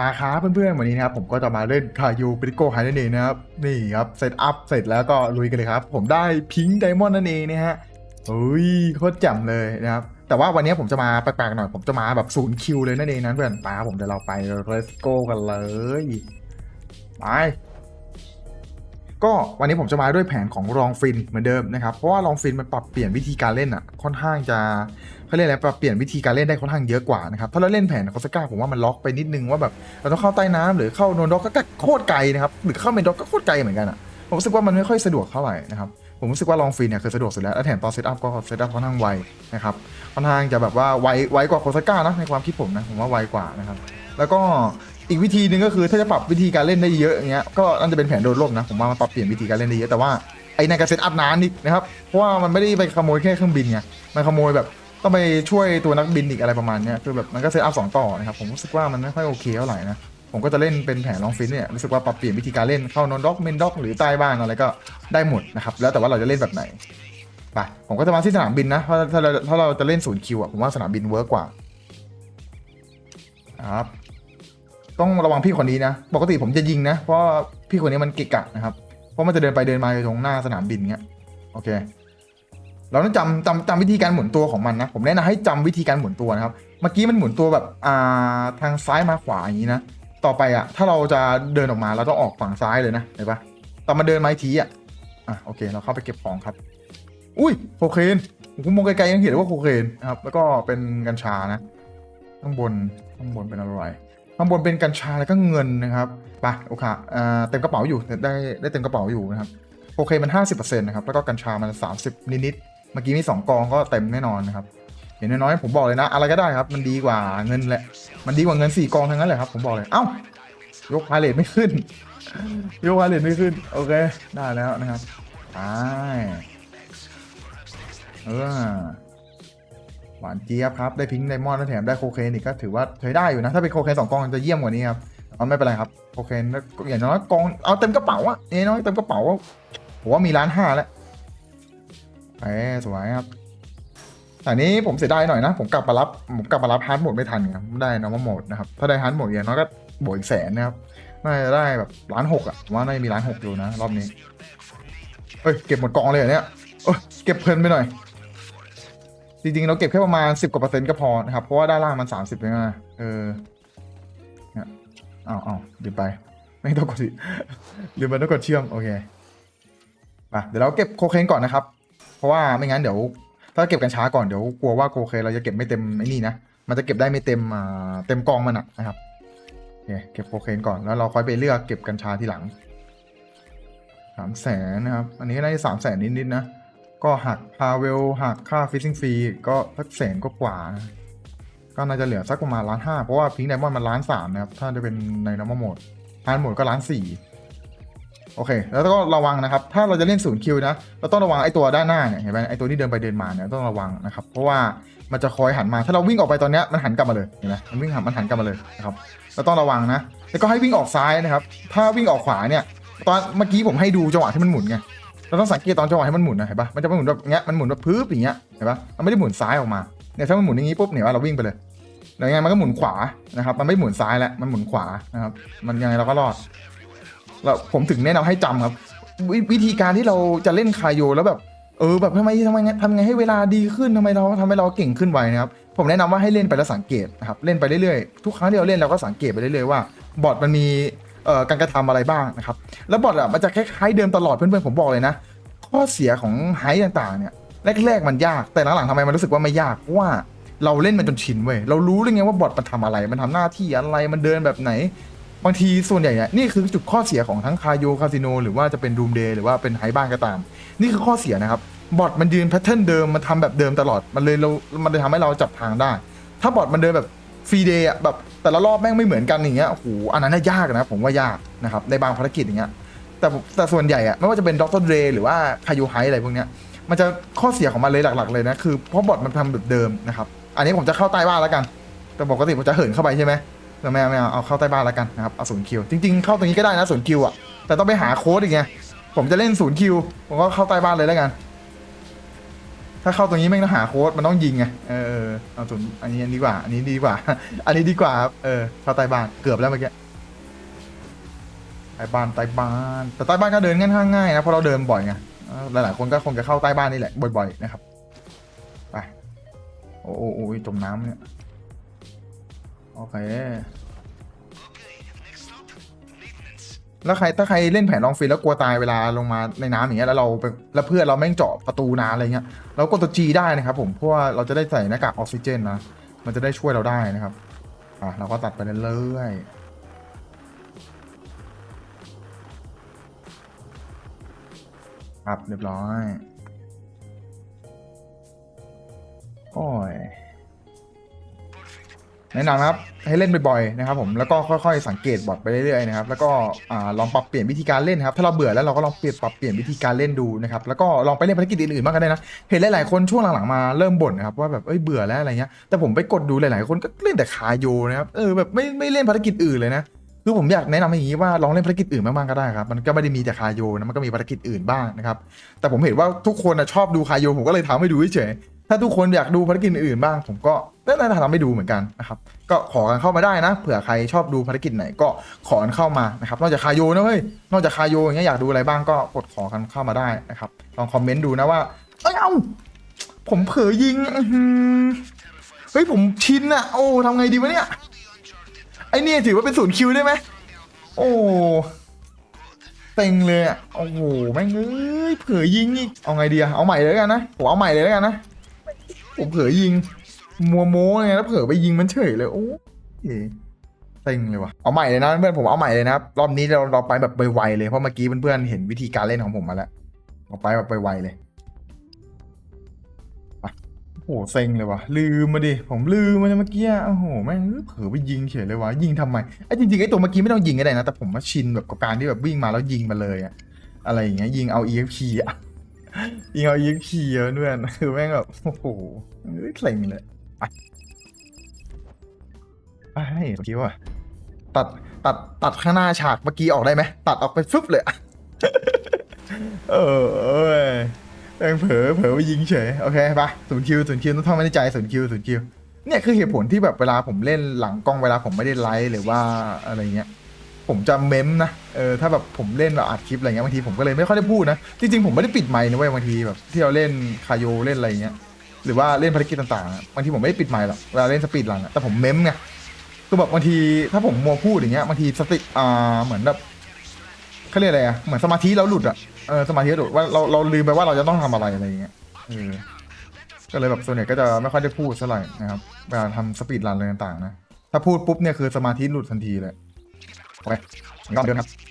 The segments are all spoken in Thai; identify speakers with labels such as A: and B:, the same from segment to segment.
A: มาครับเพื่อนๆวันนี้นะครับผมก็จะมาเล่นคายูปริโกไฮนั่นเองนะครับนี่ครับเซตอัพเสร็จแล้วก็ลุยกันเลยครับ ผมได้พิงค์ไดมอนด์นั่นเองนะฮะเฮ้ยโคตรจำเลยนะครับแต่ว่าวันนี้ผมจะมาแปลกๆหน่อยผมจะมาแบบศูนย์คิวเลยนั่นเองนะเพื่อนป้าผมเดี๋ยวเราไป let's go กันเลยไปก็วันนี้ผมจะมาด้วยแผนของรองฟินเหมือนเดิมนะครับเพราะว่ารองฟินมันปรับเปลี่ยนวิธีการเล่นอะค่อนข้างจะ เขาเรียกอะไรปรับเปลี่ยนวิธีการเล่นได้ค่อนข้างเยอะกว่านะครับถ้าเราเล่นแผนคอสก้าผมว่ามันล็อกไปนิดนึงว่าแบบเราต้องเข้าใต้น้ำหรือเข้าโนนด็อกก็โคตรไกลนะครับหรือเข้าเมนด็อกก็โคตรไกลเหมือนกันอะผมรู้สึกว่ามันไม่ค่อยสะดวกเท่าไหร่นะครับผมรู้สึกว่าลองฟรีเนี่ยคือสะดวกสุดแล้วและแถมตอนเซตอัพก็เซตอัพค่อนข้างไวนะครับค่อนข้างจะแบบว่าไวไวกว่าโคสก้านะในความคิดผมนะผมว่าไวกว่านะครับแล้วก็อีกวิธีหนึ่งก็คือถ้าจะปรับวิธีการเล่นได้เยอะอย่างเงี้ยก็น่าจะเป็นแผนโดนล่มนะผมว่ามันปรับเปลี่ยนวิธีการเล่นได้เยอะแต่ว่าไอ้ในการเซตอัพนานอีกนะครับเพราะว่ามันไม่ได้ไปขโมยแค่เครื่องบินไงมันขโมยแบบ ต้องไปช่วยตัวนักบินอีกอะไรประมาณเนี้ยคือแบบมันก็เซตอัพสองต่อนะครับผมรู้สึกว่ามันไม่ค่อยโอเคเท่าไหร่นะผมก็จะเล่นเป็นแผนลองฟินเนี่ยรู้สึกว่าปรับเปลี่ยนวิธีการเล่นเข้านอนด็อกเมนด็อกหรือใต้บ้านอะไรก็ได้หมดนะครับแล้วแต่ว่าเราจะเล่นแบบไหนไปผมก็จะมาที่สนามบินนะเพราะถ้าเราถ้าเราจะเล่นศูนย์คิวอะผมว่าสนามบินเวิร์กกว่าครับต้องระวังพี่คนนี้นะ ปกติผมจะยิงนะ เพราะพี่คนนี้มันเกะกะนะครับ เพราะมันจะเดินไปเดินมาอยู่ตรงหน้าสนามบินเงี้ย โอเค เราต้องจำจำจำวิธีการหมุนตัวของมันนะ ผมแนะนำให้จำวิธีการหมุนตัวนะครับ เมื่อกี้มันหมุนตัวแบบอ่าทางซ้ายมาขวาอย่างนี้นะ ต่อไปอะ ถ้าเราจะเดินออกมาเราต้องออกฝั่งซ้ายเลยนะเห็นปะตอนมาเดินไมาอีกทีอะ อะโอเค เราเข้าไปเก็บของครับ อุ้ยโคเคนผมมองไกลๆยังเห็นเลยว่าโคเคนนะครับ แล้วก็เป็นกัญชานะ ข้างบนข้างบนเป็นอะไรข้างบนเป็นกัญชาแล้วก็เงินนะครับไปโอเคอ่าเต็มกระเป๋าอยู่ได้ได้เต็มกระเป๋าอยู่นะครับโอเคมัน 50%นะครับ แล้วก็กัญชามัน 30 นิดๆ มื่อกี้มี2กองก็เต็มแน่นอนนะครับเห็นน้อยๆผมบอกเลยนะ อะไรก็ได้ครับ มันดีกว่าเงินแหละ มันดีกว่าเงิน4กองทั้งนั้นแหละครับ ผมบอกเลย เอ้ายกพาเลทไม่ขึ้น ยกพาเลทไม่ขึ้น โอเค ได้แล้วนะครับไปเออหวานเจี๊ยบครับ ได้พิงค์ไดมอนด์แล้วแถมได้โคเคนอีกก็ถือว่าใช้ได้อยู่นะ ถ้าเป็นโคเคนสองกองจะเยี่ยมกว่านี้ครับเอาไม่เป็นไรครับ โคเคนอย่างน้อยกอง เอาเต็มกระเป๋าอะอย่างน้อยเต็มกระเป๋าผมว่ามีล้านห้าแล้ว เอ้สวยครับแต่นี้ผมเสียดายหน่อยนะ ผมกลับมารับผมกลับมารับฮาร์ดโหมดไม่ทันครับไม่ได้นอร์มโหมดนะครับ ถ้าได้ฮาร์ดโหมดอย่างน้อยก็บวกอีกแสนนะครับน่าจะได้แบบล้านหกอะผมว่าน่าจะมีล้านหกอยู่นะ รอบนี้เฮ้ยเก็บหมดกองเลยเนี่ยโอ้ยเก็บเพลินไปหน่อย จริงๆ เราเก็บแค่ประมาณสิบกว่าเปอร์เซ็นต์ก็พอนะครับ เพราะว่าด้านล่างมันสามสิบเองนะเออเนี่ยอ้าวอ้าวลืมไป ไม่ต้องกดสิลืมไปต้องกดเชื่อม โอเคอะเดี๋ยวเราเก็บโคเคนก่อนนะครับ ราะว่าไม่งั้นเดี๋ยว ถ้าเก็บกันช้าก่อนเดี๋ยวกลัวว่าโคเคนเราจะเก็บไม่เต็มไอ้นี่นะมันจะเก็บได้ไม่เต็มอ่าเต็มกองมันอะนะครับโอเคเก็บโคเคนก่อนแล้วเราค่อยไปเลือกเก็บกัญชาทีหลังสามแสนนะครับ อันนี้ก็ได้สามแสนนิดๆนะ ก็หักพาเวลหักค่าฟิซซิ่งฟรีก็สักแสนก็กว่านะก็น่าจะเหลือสักประมาณล้านห้าเพราะว่าพิงไดมอนด์มันล้านสามนะครับ ถ้าจะเป็นในนอร์มโหมดฮาร์ดโหมดก็ล้านสี่ โอเค แล้วก็ระวังนะครับ ถ้าเราจะเล่นศูนย์คิวนะ เราต้องระวังไอ้ตัวด้านหน้าเนี่ย เห็นไหมไอ้ตัวที่เดินไปเดินมาเนี่ยต้องระวังนะครับ เพราะว่ามันจะคอยหันมา ถ้าเราวิ่งออกไปตอนนี้มันหันกลับมาเลย เห็นไหมมันวิ่งหันมันหันกลับมาเลยนะครับ เราต้องระวังนะ แล้วก็ให้วิ่งออกซ้ายนะครับ ถ้าวิ่งออกขวาเนี่ย ตอนเมื่อกี้ผมให้ดูจังหวะที่มันหมุนไง เราต้องสังเกตตอนจังหวะให้มันหมุนนะเห็นปะมันจะไม่หมุนแบบเงี้ย มันหมุนแบบพื้อย่างเงี้ย เห็นปะมันไม่ได้หมุนซ้ายออกมา เนี่ยถ้ามันหมุนอย่างงี้ปุ๊บเนี่ยว่าเราวิ่งไปเลยแล้วยังไงมันก็หมุนขวานะครับ มันไม่หมุนซ้ายแล้วมันหมุนขวานะครับ มันยังไงเราก็รอด แล้วผมถึงแนะนำให้จำครับววิธีการที่เราจะเล่นคาโยแล้วแบบเออแบบทำไมทำไมทำไงให้เวลาดีขึ้นทำไมเราทำให้เราเก่งขึ้นไวนะครับผมแนะนำว่าให้เล่นไปแล้วสังเกตนะครับเล่นไปเรื่อยๆทุกครั้งที่เราเล่นเราก็สังเกตไปเรื่อยๆว่าบอทมันมีการกระทำอะไรบ้างนะครับแล้วบอทอะมันจะคล้ายๆเดิมตลอดเพื่อนๆผมบอกเลยนะ ข้อเสียของไฮต่างๆเนี่ยแรกๆมันยากแต่หลังๆทำไมมันรู้สึกว่าไม่ยากเพราะว่าเราเล่นมันจนชินเว้ยเรารู้เลยไงว่าบอทมันทำอะไร มันทำหน้าที่อะไรมันเดินแบบไหน บางทีส่วนใหญ่เนี่ยนี่คือจุดข้อเสียของทั้งคาโยคาสิโนหรือว่าจะเป็นดูมเดย์หรือว่าเป็นไฮบ้านก็ตาม นี่คือข้อเสียนะครับบอทมันยืนแพทเทิร์นเดิมมันทำแบบเดิมตลอดมันเลยเรา มันเลยทำให้เราจับทางได้ ถ้าบอทมันเดินแบบฟรีเดย์อะแบบแต่ละรอบแม่งไม่เหมือนกันอย่างเงี้ยโอ้โหอันนั้นน่ายากนะผมว่ายากนะครับในบางภารกิจอย่างเงี้ยแต่แต่ส่วนใหญ่อะไม่ว่าจะเป็นด็อกเตอร์เดย์หรือว่าคาโยไฮอะไรพวกเนี้ยมันจะข้อเสียของมันเลยหลัก ๆ เลยนะคือเพราะบอทมันทำแบบเดิมนะครับอันนี้ผมจะเข้าใต้บ้านแล้วกัน แต่ปกติผมจะเหินเข้าไปใช่ไหม แต่ไม่เอาไม่เอาเอาเข้าใต้บ้านแล้วกันนะครับเอาศูนย์คิวจริงๆเข้าตรงนี้ก็ได้นะศูนย์คิวอะแต่ต้องไปหาโค้ดอีกไงผมจะเล่นศูนย์คิวผมก็เข้าใต้บ้านเลยแล้วกัน ถ้าเข้าตรงนี้แม่งต้องหาโค้ดมันต้องยิงไงเออเอาส่วนอันนี้อันนี้ดีกว่า อันนี้ดีกว่า อันนี้ดีกว่าครับเออเข้าใต้บ้านเกือบแล้วเมื่อกี้ใต้บ้านใต้บ้านแต่ใต้บ้านก็เดินง่ายๆง่ายนะเพราะเราเดินบ่อยไงหลายๆคนก็คงจะเข้าใต้บ้านนี่แหละบ่อย ๆ นะครับไปโอ้โอ้โอ้ยจมน้ำเนี่ย โอเค แล้วใครถ้าใครเล่นแผนลองฟิลแล้วกลัวตายเวลาลงมาในน้ำอย่างเงี้ยแล้วเราไปแล้วเพื่อนเราแม่งเจาะประตูน้ำอะไรเงี้ยเรากดตัวจีได้นะครับ ผมเพราะว่าเราจะได้ใส่หน้ากากออกซิเจนนะมันจะได้ช่วยเราได้นะครับอะเราก็ตัดไปเรื่อยๆครับเรียบร้อย โอ้ย แนะนำนะครับให้เล่นบ่อยๆนะครับผมแล้วก็ค่อยๆสังเกตบอทไปเรื่อยๆนะครับแล้วก็อลองปรับเปลี่ยนวิธีการเล่นครับถ้าเราเบื่อแล้วเราก็ลองเปลี่ยนปรับเปลี่ยนวิธีการเล่นดูนะครับแล้วก็ลองไปเล่นภารกิจอื่นๆบ้างก็ได้นะเห็นหลายๆคนช่วงหลังๆมาเริ่มบ่นนะครับว่าแบบเอ้ยเบื่อแล้วอะไรเงี้ยแต่ผมไปกดดูหลายๆคนก็เล่นแต่คาโยนะครับเออแบบไม่ไม่เล่นภารกิจอื่นเลยนะคือผมอยากแนะนำอย่างนี้ว่าลองเล่นภารกิจอื่นบ้างก็ได้ครับมันก็ไม่ได้มีแต่คาโยนะมันก็มีภารกิจอื่นบ้างนะครับแต่ผมเห็นว่าทุกคนนะชอบดูคาโยผมก็เลยทำให้ดูเฉย ถ้าทุกคนอยากดูภารกิจอื่นบ้าง ผมก็น่าจะทำให้ดูเหมือนกันนะครับก็ขอกันเข้ามาได้นะ เผื่อใครชอบดูภารกิจไหนก็ขอกันเข้ามานะครับนอกจากคาโยนะเฮ้ยนอกจากคาโยอย่างเงี้ยอยากดูอะไรบ้างก็กดขอกันเข้ามาได้นะครับลองคอมเมนต์ดูนะว่าเอ้ยเอาผมเผลอยิงเฮ้ยผมชินอะโอ้ทำไงดีวะเนี่ยไอเนี่ยถือว่าเป็นศูนย์คิวได้ไหมโอ้เต็งเลยอะโอ้โหแม่งเอ้ยเผลอยิงอีกเอาไงดีอะเอาใหม่เลยกันนะผมเอาใหม่เลยแล้วกันนะ ผมเผลอยิง มัวโม้ไงแล้วเผลอไปยิงมันเฉยเลยโอ้ยเต็งเลยว่ะเอาใหม่เลยนะเพื่อนผมเอาใหม่เลยนะครับรอบนี้เราเราไปแบบไวๆเลยเพราะเมื่อกี้เพื่อนๆเห็นวิธีการเล่นของผมมาแล้วเอาไปแบบไวๆเลยโอ้โหเซ็งเลยว่ะลืมมาดิผมลืมมาเมื่อกี้โอ้โหแม่งเผลอไปยิงเฉยเลยวะยิงทำไมไอ้จริงๆไอ้ตัวเมื่อกี้ไม่ต้องยิงก็ได้นะแต่ผมมาชินแบบกับการที่แบบวิ่งมาแล้วยิงมาเลยอะอะไรอย่างเงี้ยยิงเอา EXP อะ ยิงเอา EXP อะเพื่อนคือแม่งแบบโอ้โหเฮ้ยเซ็งเลยไอ้เมื่อกี้ว่าตัดตัดตัดข้างหน้าฉากเมื่อกี้ออกได้ไหมตัดออกไปฟึบเลยเออเอ้ยแม่งเผลอเผลอไปยิงเฉยโอเคไปศูนย์คิวศูนย์คิวต้องท่องไว้ในใจศูนย์คิวศูนย์คิวเนี่ยคือเหตุผลที่แบบเวลาผมเล่นหลังกล้องเวลาผมไม่ได้ไลฟ์หรือว่าอะไรเงี้ย ผมจะเมมนะเออถ้าแบบผมเล่นแบบอัดคลิปอะไรเงี้ยบางทีผมก็เลยไม่ค่อยได้พูดนะจริงๆผมไม่ได้ปิดไมค์นะเว้ยบางทีแบบที่เราเล่นคาโยเล่นอะไรเงี้ยหรือว่าเล่นภารกิจต่างๆอะบางทีผมไม่ได้ปิดไมค์หรอกเวลาเล่นสปีดรันอะแต่ผมเมมไงคือแบบบางทีถ้าผมมัวพูดอย่างเงี้ยบางทีสติอ่าเหมือนแบบเขาเรียกอะไรอะเหมือนสมาธิเราหลุดอะเออสมาธิเราหลุดว่าเราเราลืมไปว่าเราจะต้องทำอะไรอะไรเงี้ยเออก็เลยแบบส่วนใหญ่ก็จะไม่ค่อยได้พูดเท่าไหร่นะครับเวลาทำสปีดรันอะไรต่างๆนะถ้าพูดปุ๊บเนี่ยคือสมาธิหลุดทันทีเลย โอเคงอนเดินครับ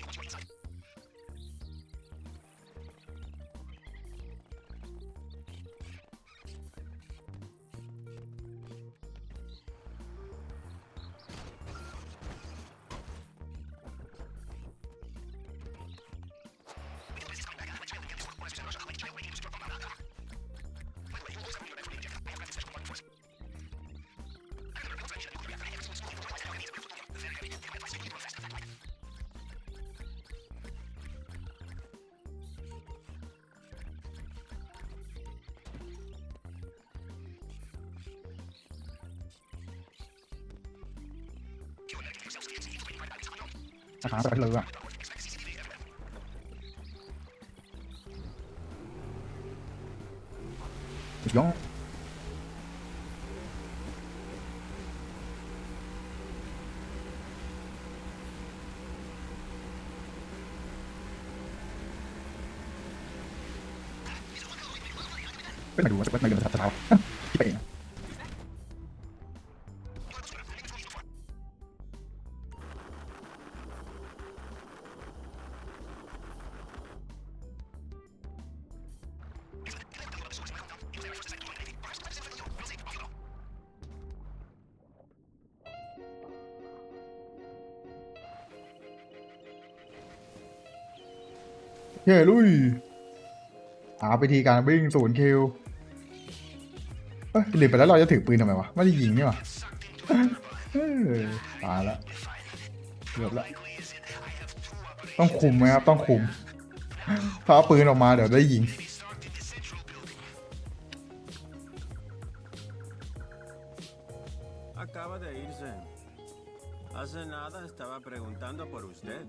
A: สาขาไปเลยอะสุดยอดเป็นมาดูว่าจะเป็นมาดูสถานที่ไปเอง เย่ลุยหาไปทีการวิ่งศูนย์คิวเอ้ยหลีกไปแล้วเราจะถือปืนทำไมวะไม่ได้ยิงนี่หว่าตายละเกือบละต้องคุมไหมครับ ต้องคุมถ้าเอาปืนออกมาเดี๋ยวได้ยิง
B: อ Acaba de irse. Hace nada estaba preguntando por usted.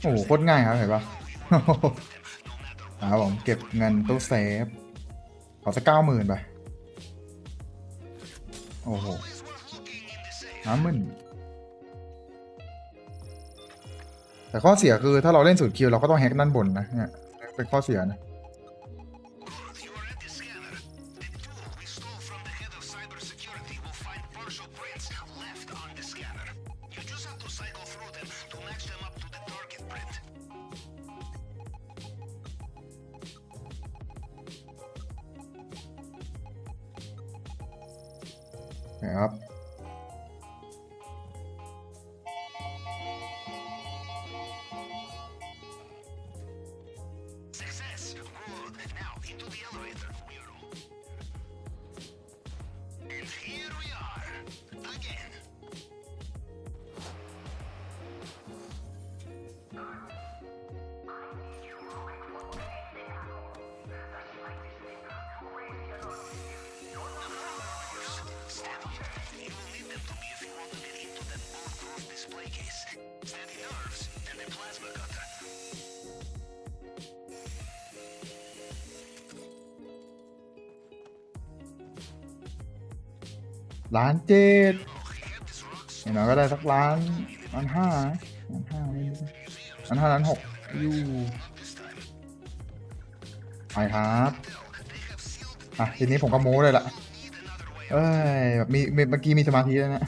A: โอ้โหโคตรง่ายครับเห็นปะครับผมเก็บเงินตู้เซฟ ขอสักเก้าหมื่นไป โอ้โหห้าหมื่นแต่ข้อเสียคือถ้าเราเล่นสูตรคิวเราก็ต้องแฮกด้านบนนะเนี่ยเป็นข้อเสียนะ
B: into the elevator. And here we are, again. Step up. You will need them to
A: be if you
B: want to get into that old display case.
A: ล้านเจ็ดอย่างน้อยก็ได้สักล้านล้านห้าล้านห้าไม่รู้ล้านห้าล้านหกอยู่ไปครับอะทีนี้ผมก็โม้เลยล่ะเอ้ยแบบมีเมื่อกี้มีสมาธิแล้วนะ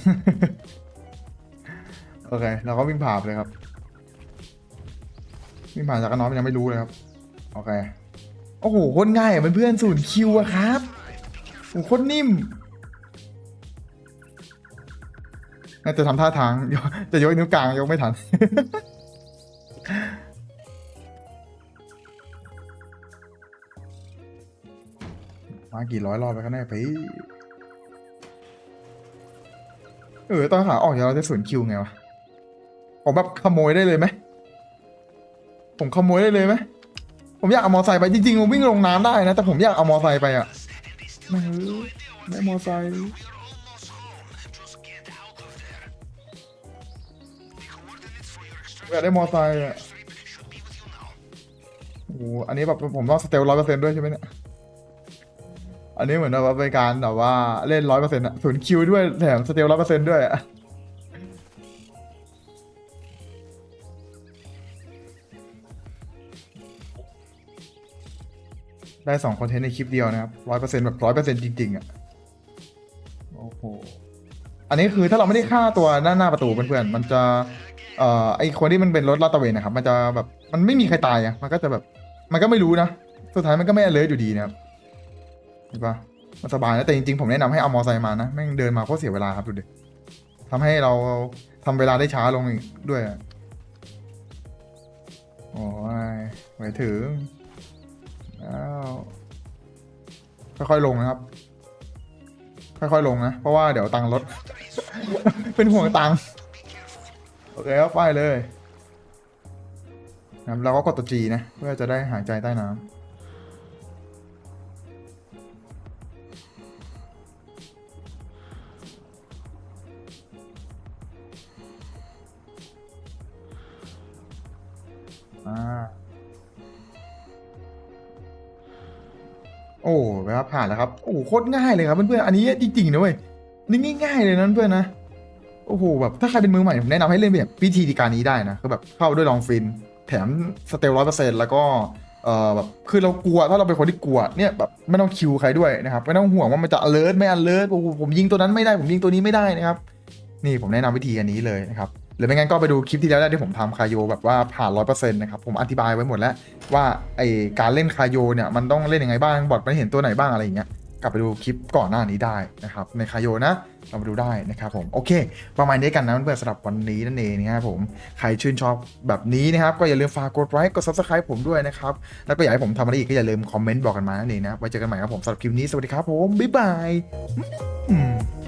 A: โอเคเราก็วิ่งผ่านเลยครับวิ่งผ่านจากกระน้อยมันยังไม่รู้เลยครับโอเคโอ้โหโคตรง่ายอะเพื่อนๆศูนย์คิวอะครับโอ้โหโคตรนิ่ม น่าจะทำท่าทางจะยกนิ้วกลางยกไม่ทัน มากี่ร้อยรอบแล้วกันแน่พี่เออตอนขาออกอย่างเราจะสวนคิวไงวะผมแบบขโมยได้เลยไหมผมขโมยได้เลยไหมผมอยากเอามอไซค์ไปจริงๆผมวิ่งลงน้ำได้นะ แต่ผมอยากเอามอไซค์ไปอะไม่เออไม่มอไซค์ อยากได้มอไซค์อะโอ้โหอันนี้แบบผมต้องสเตลร้อยเปอร์เซ็นต์ด้วยใช่ไหมเนี่ย อันนี้เหมือนแบบว่าเป็นการแบบว่าเล่นร้อยเปอร์เซ็นต์อะศูนย์คิวด้วยแถมสเตลร้อยเปอร์เซ็นต์ด้วยอะได้สองคอนเทนต์ในคลิปเดียวนะครับร้อยเปอร์เซ็นต์แบบร้อยเปอร์เซ็นต์จริงๆอะ โอ้โห อันนี้คือถ้าเราไม่ได้ฆ่าตัวหน้าหน้าประตูเพื่อนๆ มันจะ เอ่อไอคนที่มันเป็นรถลาดตระเวนนะครับ มันจะแบบมันไม่มีใครตายอะมันก็จะแบบ มันก็ไม่รู้นะ สุดท้ายมันก็ไม่เลยอยู่ดีนะครับเห็นปะมันสบายนะแต่จริงๆผมแนะนำให้เอามอไซค์มานะแม่งเดินมาโคตรเสียเวลาครับดูดิทำให้เราทำเวลาได้ช้าลงอีกด้วยอะโอ้ยไปถึงแล้วค่อยๆลงนะครับ ค่อยๆลงนะ เพราะว่าเดี๋ยวตังค์ลดเป็นห่วงตังค์ โอเคครับไปเลยนะครับเราก็กดตัว G นะ เพื่อจะได้หายใจใต้น้ำอ่าโอ้นะครับผ่านแล้วครับ โอ้โหโคตรง่ายเลยครับเพื่อนๆอันนี้จริงๆนะเว้ยนี่ง่ายๆเลยนะเพื่อนๆนะ อ้โหแบบถ้าใครเป็นมือใหม่ผมแนะนำให้เล่นแบบวิธีการนี้ได้นะคือแบบเข้าด้วยลองฟิน แถมสเตลร้อยเปอร์เซ็นต์แล้วก็เอ่อแบบคือเรากลัวถ้าเราเป็นคนที่กลัวเนี่ยแบบไม่ต้องคิวใครด้วยนะครับไม่ต้องห่วงว่ามันจะ alert ไม่ alert โอ้โหผมยิงตัวนั้นไม่ได้ผมยิงตัวนี้ไม่ได้นะครับ นี่ผมแนะนำวิธีอันนี้เลยนะครับหรือไม่งั้นก็ไปดูคลิปที่แล้วได้ที่ผมทำคาโยแบบว่าผ่านร้อยเปอร์เซ็นต์นะครับผมอธิบายไว้หมดแล้วว่าไอการเล่นคาโยเนี่ยมันต้องเล่นยังไงบ้างบอทมันเห็นตัวไหนบ้างอะไรอย่างเงี้ย กลับไปดูคลิปก่อนหน้านี้ได้นะครับในคาโยนะเรามาดูได้นะครับผมโอเค ประมาณนี้กันนะเพื่อนสำหรับวันนี้นั่นเองนะครับผมใครชื่นชอบแบบนี้นะครับก็อย่าลืมฝากกดไลค์กด subscribe ผมด้วยนะครับแล้วก็อยากให้ผมทำอะไรอีกก็อย่าลืมคอมเมนต์บอกกันมานั่นเองนะไว้เจอกันใหม่ครับผมสำหรับคลิปนี้สวัสดีครับผมบ๊ายบาย